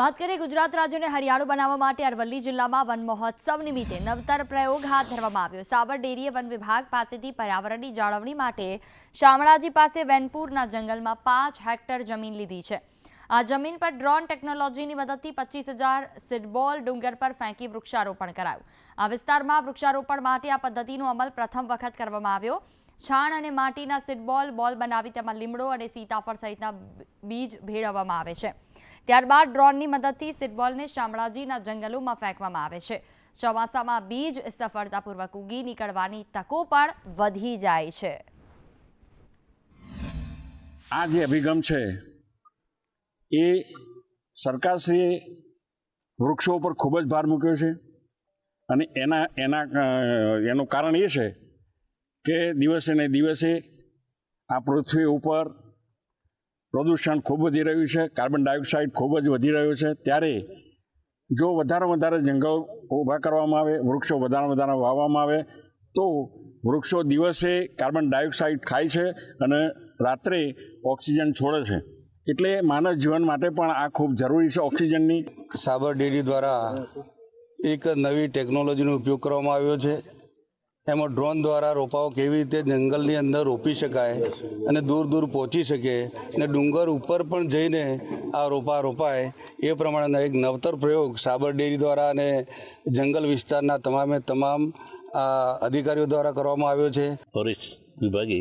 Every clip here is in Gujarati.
વાત કરીએ ગુજરાત રાજ્યને હરિયાળું બનાવવા માટે અરવલ્લી જિલ્લામાં વન મહોત્સવ નિમિત્તે નવતર પ્રયોગ હાથ ધરવામાં આવ્યો. સાબર ડેરીએ વન વિભાગ પાસેથી પર્યાવરણની જાળવણી માટે શામળાજી પાસે વેનપુરના જંગલમાં પાંચ હેક્ટર જમીન લીધી છે. આ જમીન પર ડ્રોન ટેકનોલોજીની મદદથી પચીસ હજાર સિડબોલ ડુંગર પર ફેંકી વૃક્ષારોપણ કરાયું. આ વિસ્તારમાં વૃક્ષારોપણ માટે આ પદ્ધતિનો અમલ પ્રથમ વખત કરવામાં આવ્યો. છાણ અને માટીના સિડબોલ બોલ બનાવી તેમાં લીમડો અને સીતાફળ સહિતના બીજ ભેળવવામાં આવે છે. ત્યારબાદ ડ્રોનની મદદથી સિડબોલને શામળાજીના જંગલોમાં ફેંકવામાં આવે છે. ચોમાસામાં બીજ સફળતાપૂર્વક ઉગી નીકળવાની તકો પણ વધી જાય છે. આ જે અભિગમ છે, એ સરકારશ્રીએ વૃક્ષો ઉપર ખૂબ જ ભાર મૂક્યો છે અને એના એના એનું કારણ એ છે કે દિવસે ને દિવસે આ પૃથ્વી ઉપર પ્રદૂષણ ખૂબ વધી રહ્યું છે, કાર્બન ડાયોક્સાઇડ ખૂબ જ વધી રહ્યો છે. ત્યારે જો વધારે વધારે જંગલ ઊભા કરવામાં આવે, વૃક્ષો વધારે વધારે વાવવામાં આવે, તો વૃક્ષો દિવસે કાર્બન ડાયોક્સાઇડ ખાય છે અને રાત્રે ઓક્સિજન છોડે છે. એટલે માનવ જીવન માટે પણ આ ખૂબ જરૂરી છે ઓક્સિજનની. સાબર ડેરી દ્વારા એક નવી ટેકનોલોજીનો ઉપયોગ કરવામાં આવ્યો છે. એમાં ડ્રોન દ્વારા રોપાઓ કેવી રીતે જંગલની અંદર રોપી શકાય અને દૂર દૂર પહોંચી શકે અને ડુંગર ઉપર પણ જઈને આ રોપા રોપાય, એ પ્રમાણેના એક નવતર પ્રયોગ સાબર ડેરી દ્વારા અને જંગલ વિસ્તારના તમામે તમામ, આ અધિકારીઓ દ્વારા કરવામાં આવ્યો છે. ફોરેસ્ટ વિભાગે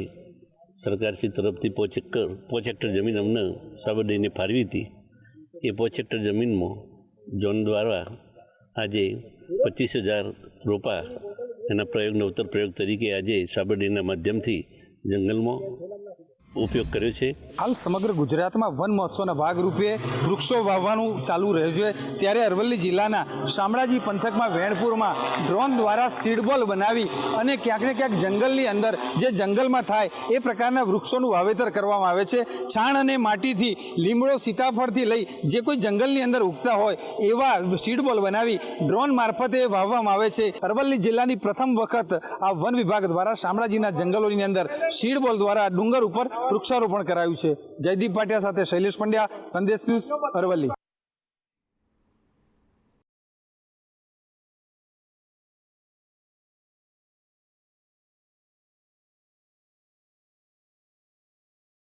સરકારશ્રી તરફથી પોચ એકર પોચ હેક્ટર જમીન અમને સાબરડીને ફાળવી હતી. એ પોચ હેક્ટર જમીનમાં ઝોન દ્વારા આજે પચીસ હજાર રોપા એના પ્રયોગ નવતર પ્રયોગ તરીકે આજે સાબરડીના માધ્યમથી જંગલમાં ઉપયોગ કર્યો છે. હાલ સમગ્ર ગુજરાતમાં વન મહોત્સવના ભાગરૂપે વૃક્ષો વાવવાનું ચાલુ રહ્યું છે. ત્યારે અરવલ્લી જિલ્લાના શામળાજી પંથકમાં વેણપુરમાં ડ્રોન દ્વારા સીડબોલ બનાવી અને ક્યાંક ને ક્યાંક જંગલની અંદર જે જંગલમાં થાય એ પ્રકારના વૃક્ષોનું વાવેતર કરવામાં આવે છે. છાણ અને માટીથી લીમડો સીતાફળથી લઈ જે કોઈ જંગલની અંદર ઉગતા હોય એવા સીડબોલ બનાવી ડ્રોન મારફતે વાવવામાં આવે છે. અરવલ્લી જિલ્લાની પ્રથમ વખત આ વન વિભાગ દ્વારા શામળાજીના જંગલોની અંદર સીડબોલ દ્વારા ડુંગર ઉપર વૃક્ષારોપણ કરાયું છે. જયદીપ ભાટિયા સાથે શૈલેષ પંડ્યા સંદેશ ન્યૂઝ અરવલ્લી.